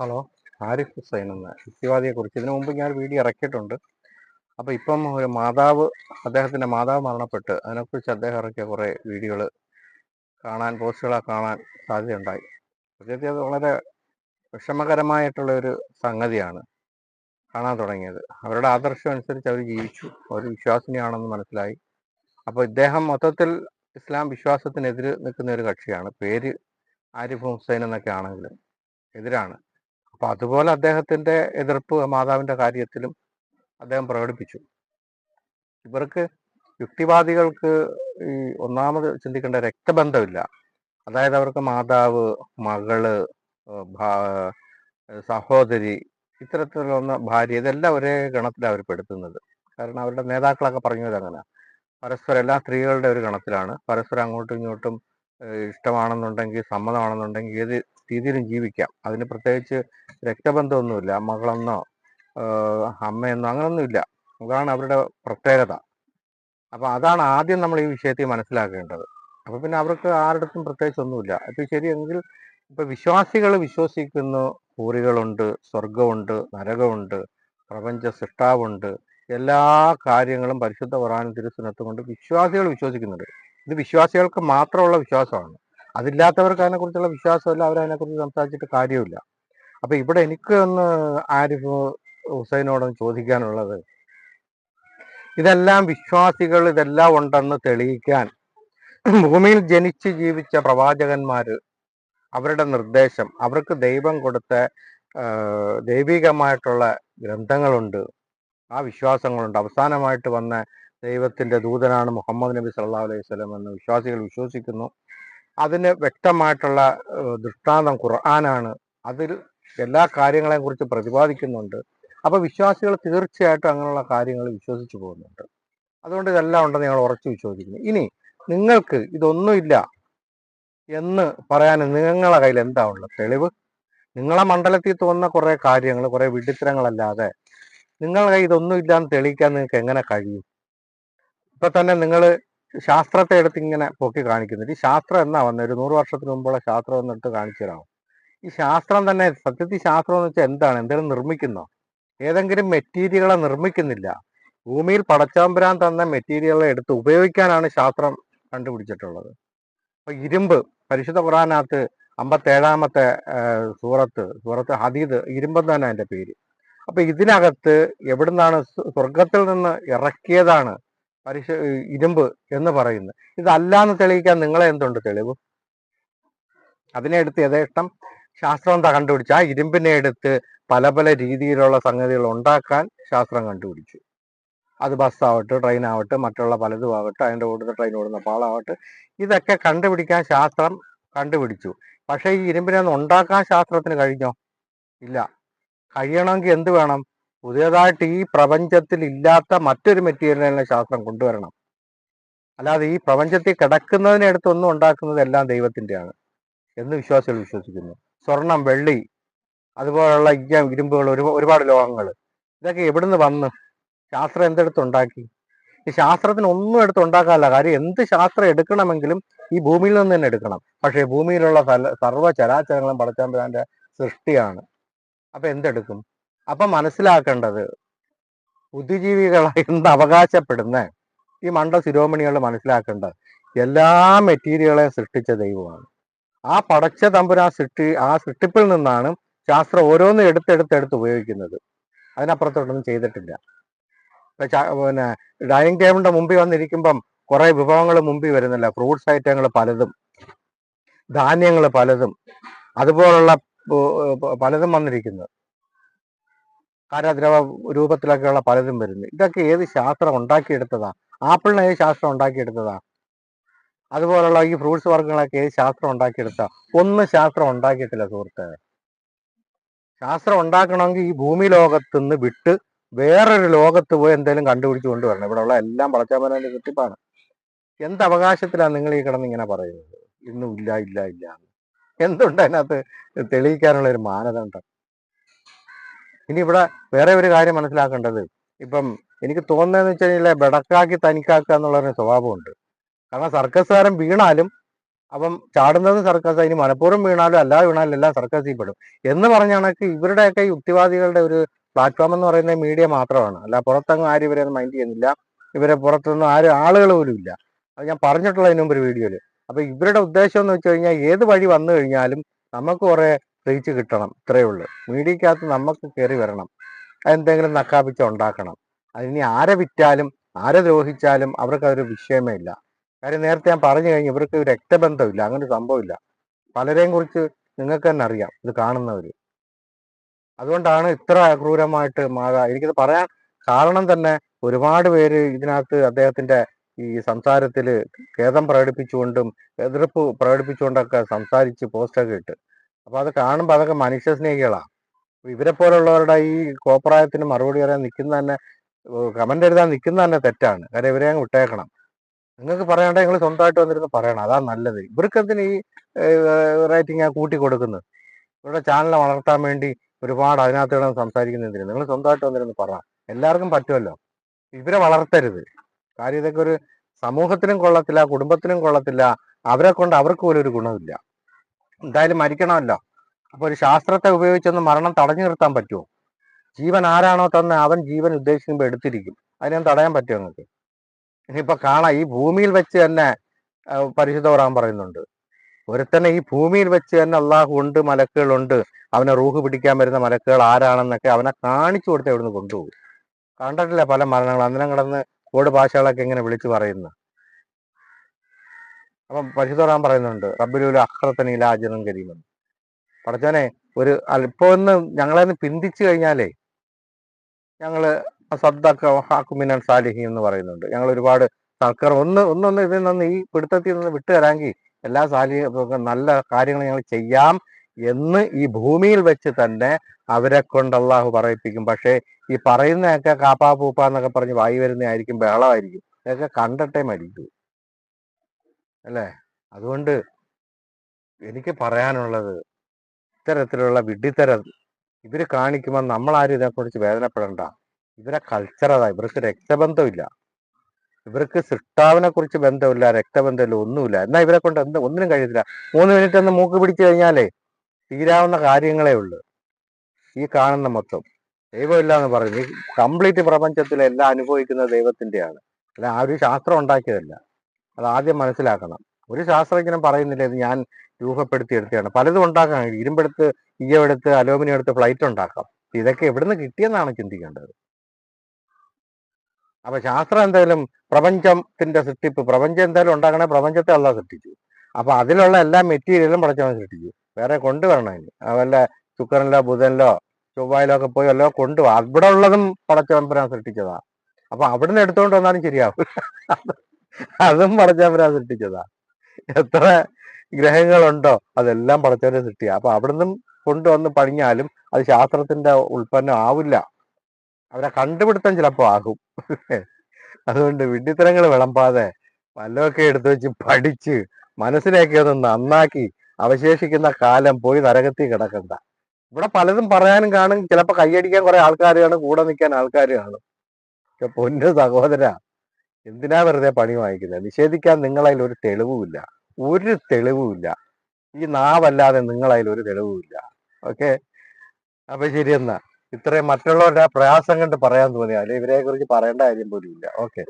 Hello Arif Hussain എന്ന. യുക്തിവാദിയെ കുറിച്ച്. ഇതിനു മുമ്പ് ഞാൻ വീഡിയോ ഇറക്കിയിട്ടുണ്ട്. അപ്പോൾ ഇപ്പം ഒരു മാതാവ് അദ്ദേഹത്തിന്റെ മാതാവ് മരണപ്പെട്ട്. അതിനെക്കുറിച്ച് അദ്ദേഹം ഇറക്കിയ കുറേ വീഡിയോകൾ കാണാൻ പോസ്റ്റുകളാണ് കാണാൻ സാധ്യതയുണ്ടായി. സത്യത്തിൽ അത് വളരെ വിഷമകരമായിട്ടുള്ള ഒരു സംഗതിയാണ് കാണാൻ തുടങ്ങിയത്. അവരുടെ ആദർശം അനുസരിച്ച് അവർ ജീവിച്ചു. അവർ വിശ്വാസിനിയാണെന്ന് മനസ്സിലായി. അപ്പോൾ ഇദ്ദേഹം മൊത്തത്തിൽ ഇസ്ലാം വിശ്വാസത്തിനെതിരെ നിൽക്കുന്ന ഒരു കക്ഷിയാണ്. പേര് ആരിഫ് ഹുസൈൻ എന്നൊക്കെ ആണെങ്കിലും എതിരാണ്. അപ്പൊ അതുപോലെ അദ്ദേഹത്തിന്റെ എതിർപ്പ് മാതാവിന്റെ കാര്യത്തിലും അദ്ദേഹം പ്രകടിപ്പിച്ചു. ഇവർക്ക് യുക്തിവാദികൾക്ക് ഈ ഒന്നാമത് ചിന്തിക്കേണ്ട രക്തബന്ധമില്ല. അതായത് അവർക്ക് മാതാവ് മകൾ സഹോദരി ഇത്തരത്തിലുള്ള ഭാര്യ ഇതെല്ലാം ഒരേ ഗണത്തിലാണ് അവർ പെടുത്തുന്നത്. കാരണം അവരുടെ നേതാക്കളൊക്കെ പറഞ്ഞത് അങ്ങനെ പരസ്പരം എല്ലാ സ്ത്രീകളുടെ ഒരു ഗണത്തിലാണ്. പരസ്പരം അങ്ങോട്ടും ഇങ്ങോട്ടും ഇഷ്ടമാണെന്നുണ്ടെങ്കിൽ സമ്മതമാണെന്നുണ്ടെങ്കിൽ ഏത് രീതിയിലും ജീവിക്കാം. അതിന് പ്രത്യേകിച്ച് രക്തബന്ധമൊന്നുമില്ല. മകളെന്നോ അമ്മയെന്നോ അങ്ങനൊന്നുമില്ല. അതാണ് അവരുടെ പ്രത്യേകത. അപ്പൊ അതാണ് ആദ്യം നമ്മൾ ഈ വിഷയത്തിൽ മനസ്സിലാക്കേണ്ടത്. അപ്പൊ പിന്നെ അവർക്ക് ആരുടെടുത്തും പ്രത്യേകിച്ച് ഒന്നുമില്ല ഇപ്പൊ ശരിയെങ്കിൽ ഇപ്പൊ വിശ്വാസികൾ വിശ്വസിക്കുന്നു. ഹൂറികളുണ്ട് സ്വർഗമുണ്ട് നരകമുണ്ട് പ്രപഞ്ച സൃഷ്ടാവുണ്ട്. എല്ലാ കാര്യങ്ങളും പരിശുദ്ധ ഖുറാനും തിരുസുനത്തും കൊണ്ട് വിശ്വാസികൾ വിശ്വസിക്കുന്നുണ്ട്. ഇത് വിശ്വാസികൾക്ക് മാത്രമുള്ള വിശ്വാസമാണ്. അതില്ലാത്തവർക്ക് അതിനെക്കുറിച്ചുള്ള വിശ്വാസമില്ല അവരതിനെക്കുറിച്ച് സംസാരിച്ചിട്ട് കാര്യമില്ല അപ്പൊ ഇവിടെ എനിക്ക് ഒന്ന് ആരിഫ് ഹുസൈനോടൊന്ന് ചോദിക്കാനുള്ളത് ഇതെല്ലാം വിശ്വാസികൾ ഇതെല്ലാം ഉണ്ടെന്ന് തെളിയിക്കാൻ ഭൂമിയിൽ ജനിച്ച് ജീവിച്ച പ്രവാചകന്മാർ അവരുടെ നിർദ്ദേശം അവർക്ക് ദൈവം കൊടുത്ത ദൈവികമായിട്ടുള്ള ഗ്രന്ഥങ്ങളുണ്ട് ആ വിശ്വാസങ്ങളുണ്ട്. അവസാനമായിട്ട് വന്ന ദൈവത്തിന്റെ ദൂതനാണ് മുഹമ്മദ് നബി സല്ലാ അലൈഹി സ്വലം എന്ന് വിശ്വാസികൾ വിശ്വസിക്കുന്നു. അതിന് വ്യക്തമായിട്ടുള്ള ദൃഷ്ടാന്തം ഖുർആനാണ്. അതിൽ എല്ലാ കാര്യങ്ങളെയും കുറിച്ച് പ്രതിപാദിക്കുന്നുണ്ട്. അപ്പോൾ വിശ്വാസികൾ തീർച്ചയായിട്ടും അങ്ങനെയുള്ള കാര്യങ്ങൾ വിശ്വസിച്ചു പോകുന്നുണ്ട്. അതുകൊണ്ട് ഇതെല്ലാം ഉണ്ടെന്ന് ഞങ്ങൾ ഉറച്ചു വിശ്വസിക്കുന്നു. ഇനി നിങ്ങൾക്ക് ഇതൊന്നുമില്ല എന്ന് പറയാൻ നിങ്ങളെ കയ്യിൽ എന്താ ഉള്ളത്? തെളിവ്? നിങ്ങളെ മണ്ഡലത്തിൽ തോന്നുന്ന കുറേ കാര്യങ്ങൾ കുറെ വിഡിത്തരങ്ങളല്ലാതെ നിങ്ങളുടെ കയ്യിൽ ഇതൊന്നും ഇല്ലാന്ന് തെളിയിക്കാൻ നിങ്ങൾക്ക് എങ്ങനെ കഴിയും? ഇപ്പൊ തന്നെ നിങ്ങൾ ശാസ്ത്രത്തെ എടുത്ത് ഇങ്ങനെ പൊക്കി കാണിക്കുന്നുണ്ട് ഈ ശാസ്ത്രം എന്നാ വന്നത് ഒരു നൂറ് വർഷത്തിന് മുമ്പുള്ള ശാസ്ത്രം എന്നിട്ട് കാണിച്ചു തരാമോ? ഈ ശാസ്ത്രം തന്നെ സത്യത്തിൽ ശാസ്ത്രം എന്ന് വെച്ചാൽ എന്താണ്? എന്തെങ്കിലും നിർമ്മിക്കുന്നോ? ഏതെങ്കിലും മെറ്റീരിയലുകളെ നിർമ്മിക്കുന്നില്ല. ഭൂമിയിൽ പടച്ചാമ്പരാൻ തന്ന മെറ്റീരിയലുകളെ എടുത്ത് ഉപയോഗിക്കാനാണ് ശാസ്ത്രം കണ്ടുപിടിച്ചിട്ടുള്ളത്. അപ്പൊ ഇരുമ്പ് പരിശുദ്ധ ഖുറാനകത്ത് അമ്പത്തേഴാമത്തെ സൂറത്ത് സൂറത്ത് ഹദീദ് ഇരുമ്പെന്ന് തന്നെ അതിന്റെ പേര്. അപ്പൊ ഇതിനകത്ത് എവിടുന്നാണ് സ്വർഗത്തിൽ നിന്ന് ഇറക്കിയതാണ് പരിശു ഇരുമ്പ് എന്ന് പറയുന്നത്. ഇതല്ലാന്ന് തെളിയിക്കാൻ നിങ്ങളെ എന്തുണ്ട് തെളിവ്? അതിനെ എടുത്ത് യഥേഷ്ടം ശാസ്ത്രം കണ്ടുപിടിച്ചു. ആ ഇരുമ്പിനെ എടുത്ത് പല പല രീതിയിലുള്ള സംഗതികൾ ഉണ്ടാക്കാൻ ശാസ്ത്രം കണ്ടുപിടിച്ചു. അത് ബസ്സാവട്ടെ ട്രെയിൻ ആവട്ടെ മറ്റുള്ള പലതും ആവട്ടെ അതിന്റെ ഓടുന്ന ട്രെയിൻ ഓടുന്ന പാളാവട്ടെ ഇതൊക്കെ കണ്ടുപിടിക്കാൻ ശാസ്ത്രം കണ്ടുപിടിച്ചു. പക്ഷേ ഈ ഇരുമ്പിനെ ഒന്ന് ഉണ്ടാക്കാൻ ശാസ്ത്രത്തിന് കഴിഞ്ഞോ? ഇല്ല. കഴിയണമെങ്കിൽ എന്ത് വേണം? പുതിയതായിട്ട് ഈ പ്രപഞ്ചത്തിൽ ഇല്ലാത്ത മറ്റൊരു മെറ്റീരിയലിനെ ശാസ്ത്രം കൊണ്ടുവരണം. അല്ലാതെ ഈ പ്രപഞ്ചത്തിൽ കിടക്കുന്നതിനടുത്തൊന്നും ഉണ്ടാക്കുന്നത് എല്ലാം ദൈവത്തിന്റെയാണ് എന്ന് വിശ്വാസികൾ വിശ്വസിക്കുന്നു. സ്വർണം വെള്ളി അതുപോലുള്ള ഈ ഇരുമ്പുകൾ ഒരു ഒരുപാട് ലോഹങ്ങൾ ഇതൊക്കെ എവിടുന്ന് വന്ന് ശാസ്ത്രം എന്തെടുത്തുണ്ടാക്കി ഈ ശാസ്ത്രത്തിന് ഒന്നും എടുത്തുണ്ടാക്കാനല്ല കാര്യം എന്ത് ശാസ്ത്രം എടുക്കണമെങ്കിലും ഈ ഭൂമിയിൽ നിന്ന് തന്നെ എടുക്കണം. പക്ഷേ ഭൂമിയിലുള്ള സർവ ചരാചരങ്ങളും പടച്ചാമ്പരാന്റെ സൃഷ്ടിയാണ്. അപ്പൊ എന്തെടുക്കും? അപ്പൊ മനസ്സിലാക്കേണ്ടത് ബുദ്ധിജീവികളായി അവകാശപ്പെടുന്ന ഈ മണ്ട ശിരോമണികൾ മനസ്സിലാക്കേണ്ടത് എല്ലാ മെറ്റീരിയലുകളെയും സൃഷ്ടിച്ച ദൈവമാണ്. ആ പടച്ച തമ്പുരാ സൃഷ്ടി ആ സൃഷ്ടിപ്പിൽ നിന്നാണ് ശാസ്ത്രം ഓരോന്നും എടുത്തെടുത്തെടുത്ത് ഉപയോഗിക്കുന്നത്. അതിനപ്പുറത്തോട്ടൊന്നും ചെയ്തിട്ടില്ല. പിന്നെ ഡൈനിങ് ടേബിളിന്റെ മുമ്പിൽ വന്നിരിക്കുമ്പം കുറെ വിഭവങ്ങൾ മുമ്പിൽ വരുന്നില്ല. ഫ്രൂട്ട്സ് ഐറ്റങ്ങൾ പലതും ധാന്യങ്ങൾ പലതും അതുപോലുള്ള പലതും വന്നിരിക്കുന്നു. കാരദ്രവ രൂപത്തിലൊക്കെയുള്ള പലതും വരുന്നു. ഇതൊക്കെ ഏത് ശാസ്ത്രം ഉണ്ടാക്കിയെടുത്തതാ? ആപ്പിളിനെ ഏത് ശാസ്ത്രം ഉണ്ടാക്കിയെടുത്തതാ? അതുപോലുള്ള ഈ ഫ്രൂട്ട്സ് വർഗങ്ങളൊക്കെ ഏത് ശാസ്ത്രം ഉണ്ടാക്കിയെടുത്ത ഒന്നും ശാസ്ത്രം ഉണ്ടാക്കിയിട്ടില്ല സുഹൃത്തെ. ശാസ്ത്രം ഉണ്ടാക്കണമെങ്കിൽ ഈ ഭൂമി ലോകത്ത് നിന്ന് വിട്ട് വേറൊരു ലോകത്ത് പോയി എന്തെങ്കിലും കണ്ടുപിടിച്ച് കൊണ്ടുവരണം. ഇവിടെ ഉള്ള എല്ലാം പടച്ചാമനാന്റെ കിട്ടിപ്പാണ് എന്ത് അവകാശത്തിലാണ് നിങ്ങൾ ഈ കിടന്ന് ഇങ്ങനെ പറയുന്നത്? ഇന്നും ഇല്ല ഇല്ല ഇല്ല. എന്തുണ്ട് അതിനകത്ത് തെളിയിക്കാനുള്ള ഒരു മാനദണ്ഡം? ഇനി ഇവിടെ വേറെ ഒരു കാര്യം മനസ്സിലാക്കേണ്ടത്. ഇപ്പം എനിക്ക് തോന്നുന്നതെന്ന് വെച്ച് കഴിഞ്ഞാൽ ബെടക്കാക്കി തനിക്കാക്കുക എന്നുള്ളൊരു സ്വഭാവമുണ്ട്. കാരണം സർക്കസുകാരൻ വീണാലും അപ്പം ചാടുന്നത് സർക്കസ് ഇനി മനഃപൂർവം വീണാലും അല്ലാതെ വീണാലും എല്ലാം സർക്കസിൽ പെടും. എന്ന് പറഞ്ഞാണെങ്കിൽ ഇവരുടെയൊക്കെ യുക്തിവാദികളുടെ ഒരു പ്ലാറ്റ്ഫോം എന്ന് പറയുന്നത് മീഡിയ മാത്രമാണ്. അല്ല പുറത്തങ്ങും ആരും ഇവരെ മൈൻഡ് ചെയ്യുന്നില്ല. ഇവരെ പുറത്തൊന്നും ആരും ആളുകൾ പോലും ഇല്ല. അത് ഞാൻ പറഞ്ഞിട്ടുള്ള മുമ്പ് ഒരു വീഡിയോയിൽ അപ്പോൾ ഇവരുടെ ഉദ്ദേശം എന്ന് വെച്ച് കഴിഞ്ഞാൽ ഏത് വഴി വന്നു കഴിഞ്ഞാലും നമുക്ക് കുറെ റീച്ച് കിട്ടണം ഇത്രയേ ഉള്ളൂ. മീഡിയക്കകത്ത് നമുക്ക് കയറി വരണം. എന്തെങ്കിലും നക്കാപ്പിച്ച ഉണ്ടാക്കണം. അതിനി ആരെ വിറ്റാലും ആരെ ദ്രോഹിച്ചാലും അവർക്ക് അതൊരു വിഷയമേ ഇല്ല. കാര്യം നേരത്തെ ഞാൻ പറഞ്ഞു കഴിഞ്ഞു ഇവർക്ക് രക്തബന്ധമില്ല അങ്ങനെ ഒരു സംഭവമില്ല. പലരെയും കുറിച്ച് നിങ്ങൾക്ക് തന്നെ അറിയാം ഇത് കാണുന്നവര് അതുകൊണ്ടാണ് ഇത്ര ക്രൂരമായിട്ട് മാത എനിക്കിത് പറയാൻ കാരണം തന്നെ ഒരുപാട് പേര് ഇതിനകത്ത് അദ്ദേഹത്തിന്റെ ഈ സംസാരത്തിൽ ഖേദം പ്രകടിപ്പിച്ചുകൊണ്ടും എതിർപ്പ് പ്രകടിപ്പിച്ചുകൊണ്ടൊക്കെ സംസാരിച്ച് പോസ്റ്റൊക്കെ ഇട്ട്. അപ്പൊ അത് കാണുമ്പോൾ അതൊക്കെ മനുഷ്യ സ്നേഹികളാ. ഇവരെ പോലുള്ളവരുടെ ഈ കോപ്രായത്തിന് മറുപടി പറയാൻ നിൽക്കുന്ന തന്നെ കമന്റ് എഴുതാൻ നിൽക്കുന്ന തന്നെ തെറ്റാണ്. കാര്യം ഇവരെ അങ്ങ് വിട്ടേക്കണം. നിങ്ങൾക്ക് പറയണ്ട നിങ്ങൾ സ്വന്തമായിട്ട് വന്നിരുന്ന് പറയണം. അതാണ് നല്ലത്. ഇവർക്ക് എന്തിന് ഈ റേറ്റിംഗ് കൂട്ടി കൊടുക്കുന്നത്? ഇവരുടെ ചാനൽ വളർത്താൻ വേണ്ടി ഒരുപാട് അതിനകത്ത് കിടന്ന് സംസാരിക്കുന്നതിന് നിങ്ങൾ സ്വന്തമായിട്ട് വന്നിരുന്ന് പറ. എല്ലാവർക്കും പറ്റുമല്ലോ. ഇവരെ വളർത്തരുത്. കാര്യം ഇതൊക്കെ ഒരു സമൂഹത്തിനും കൊള്ളത്തില്ല കുടുംബത്തിനും കൊള്ളത്തില്ല. അവരെ കൊണ്ട് അവർക്ക് പോലും ഒരു ഗുണമില്ല. എന്തായാലും മരിക്കണമല്ലോ. അപ്പൊ ഒരു ശാസ്ത്രത്തെ ഉപയോഗിച്ചൊന്ന് മരണം തടഞ്ഞു നിർത്താൻ പറ്റുമോ ജീവൻ ആരാണോ തന്നെ അവൻ ജീവൻ ഉദ്ദേശിക്കുമ്പോൾ എടുത്തിരിക്കും. അതിനെ തടയാൻ പറ്റുമോ നിങ്ങൾക്ക്? ഇനിയിപ്പോ കാണാം ഈ ഭൂമിയിൽ വെച്ച് തന്നെ പരിശുദ്ധ ഖുർആൻ പറയുന്നുണ്ട്. ഒരുത്തന്നെ ഈ ഭൂമിയിൽ വെച്ച് തന്നെ അള്ളാഹു ഉണ്ട് മലക്കുകളുണ്ട്. അവനെ റൂഹ് പിടിക്കാൻ വരുന്ന മലക്കുകൾ ആരാണെന്നൊക്കെ അവനെ കാണിച്ചു കൊടുത്ത് ഇവിടുന്ന് കൊണ്ടുപോകും? കണ്ടിട്ടില്ല പല മരണങ്ങൾ? അന്നേരം കിടന്ന് കോട് ഭാഷകളൊക്കെ ഇങ്ങനെ വിളിച്ചു പറയുന്നു. അപ്പം പരിശുദ്ധ ഖുർആൻ പറയുന്നുണ്ട് റബ്ബിലുല അഹ്റത്തനി ലാജനം കരീമെന്ന് പടച്ചോനെ ഒരു അല്പം ഒന്ന് ഞങ്ങളെ ഒന്ന് പിന്തിച്ചു കഴിഞ്ഞാലേ ഞങ്ങൾ സദ്ദക്ക ഹാക്കുമിനൻ സാലിഹി എന്ന് പറയുന്നുണ്ട്. ഞങ്ങൾ ഒരുപാട് സർക്കാർ ഒന്ന് ഒന്നൊന്ന് ഇതിൽ നിന്ന് ഈ പിടുത്തത്തിൽ നിന്ന് വിട്ടു തരാമെങ്കിൽ എല്ലാ സാലിഹ നല്ല കാര്യങ്ങൾ ഞങ്ങൾ ചെയ്യാം എന്ന് ഈ ഭൂമിയിൽ വെച്ച് തന്നെ അവരെ കൊണ്ട് അള്ളാഹു പറയിപ്പിക്കും. പക്ഷേ ഈ പറയുന്നതൊക്കെ കാപ്പാ പൂപ്പ എന്നൊക്കെ പറഞ്ഞ് വായി വരുന്നതായിരിക്കും ബഹളമായിരിക്കും. ഇതൊക്കെ കണ്ടിട്ടേ മരിക്കൂ. അല്ലേ? അതുകൊണ്ട് എനിക്ക് പറയാനുള്ളത് ഇത്തരത്തിലുള്ള വിഡ്ഢിത്തരം ഇവർ കാണിക്കുമ്പോൾ നമ്മളാരും ഇതിനെക്കുറിച്ച് വേദനപ്പെടണ്ട. ഇവരെ കൾച്ചർ അതാ ഇവർക്ക് രക്തബന്ധമില്ല. ഇവർക്ക് സൃഷ്ടാവിനെ കുറിച്ച് ബന്ധമില്ല രക്തബന്ധമില്ല ഒന്നുമില്ല. എന്നാൽ ഇവരെ കൊണ്ട് എന്ത് ഒന്നിനും കഴിയത്തില്ല. മൂന്ന് മിനിറ്റ് ഒന്ന് മൂക്ക് പിടിച്ചു കഴിഞ്ഞാലേ തീരാവുന്ന കാര്യങ്ങളേ ഉള്ളൂ. ഈ കാണുന്ന മൊത്തം. ദൈവമില്ല എന്ന് പറയുന്നത് ഈ കംപ്ലീറ്റ് പ്രപഞ്ചത്തിലെ അനുഭവിക്കുന്നത് ദൈവത്തിന്റെയാണ് അല്ല ആ ഒരു ശാസ്ത്രം ഉണ്ടാക്കിയതല്ല. അത് ആദ്യം മനസ്സിലാക്കണം. ഒരു ശാസ്ത്രജ്ഞനും പറയുന്നില്ല ഇത് ഞാൻ രൂപപ്പെടുത്തി എടുത്തതാണ്. പലതും കഴിയും ഇരുമ്പെടുത്ത് ഈയമെടുത്ത് അലോമിനിയം എടുത്ത് ഫ്ലൈറ്റ് ഉണ്ടാക്കാം. ഇതൊക്കെ എവിടുന്ന് കിട്ടിയെന്നാണ് ചിന്തിക്കേണ്ടത്. അപ്പൊ ശാസ്ത്രം എന്തായാലും പ്രപഞ്ചത്തിന്റെ സൃഷ്ടിപ്പ് പ്രപഞ്ചം എന്തായാലും ഉണ്ടാക്കണേ പ്രപഞ്ചത്തെ അല്ല സൃഷ്ടിച്ചു. അപ്പൊ അതിലുള്ള എല്ലാ മെറ്റീരിയലും പടച്ചവൻ സൃഷ്ടിച്ചു. വേറെ കൊണ്ടുവരണം ഇനി. വല്ല ശുക്രനിലോ ബുധനിലോ ചൊവ്വായിലോ ഒക്കെ പോയി വല്ലോ കൊണ്ടുപോകാം അവിടെ ഉള്ളതും പടച്ചവൻ പുരാൻ സൃഷ്ടിച്ചതാ. അപ്പൊ അവിടുന്ന് എടുത്തുകൊണ്ട് വന്നാലും ശരിയാവും. അതും പടച്ചവരാ സൃഷ്ടിച്ചതാ. എത്ര ഗ്രഹങ്ങളുണ്ടോ അതെല്ലാം പടച്ചവരെ സൃഷ്ടിയാ. അപ്പൊ അവിടുന്ന് കൊണ്ടുവന്ന് പണിഞ്ഞാലും അത് ശാസ്ത്രത്തിന്റെ ഉൽപ്പന്നം ആവില്ല. അവരെ കണ്ടുപിടുത്തം ചിലപ്പോ ആകും. അതുകൊണ്ട് വിഡ്ഢിത്തരങ്ങൾ വിളമ്പാതെ വല്ലതൊക്കെ എടുത്തു വെച്ച് പഠിച്ച് മനസ്സിലേക്ക് ഒന്ന് നന്നാക്കി അവശേഷിക്കുന്ന കാലം പോയി നരകത്തിൽ കിടക്കണ്ട. ഇവിടെ പലതും പറയാനും കാണും. ചിലപ്പോ കൈയടിക്കാൻ കുറെ ആൾക്കാർ കാണും കൂടെ നിൽക്കാൻ ആൾക്കാർ കാണും. പൊന്നു സഹോദര. എന്തിനാ വെറുതെ പണി വാങ്ങിക്കുന്നത് നിഷേധിക്കാൻ നിങ്ങളതിൽ ഒരു തെളിവുമില്ല. ഒരു തെളിവുമില്ല. ഈ നാവല്ലാതെ നിങ്ങളതിൽ ഒരു തെളിവുമില്ല. ഓക്കെ? അപ്പൊ ശരി എന്നാ. ഇത്രയും മറ്റുള്ളവരുടെ പ്രയാസം കണ്ട് പറയാൻ തോന്നിയാൽ ഇവരെ കുറിച്ച് പറയേണ്ട കാര്യം പോലും ഇല്ല ഓക്കെ.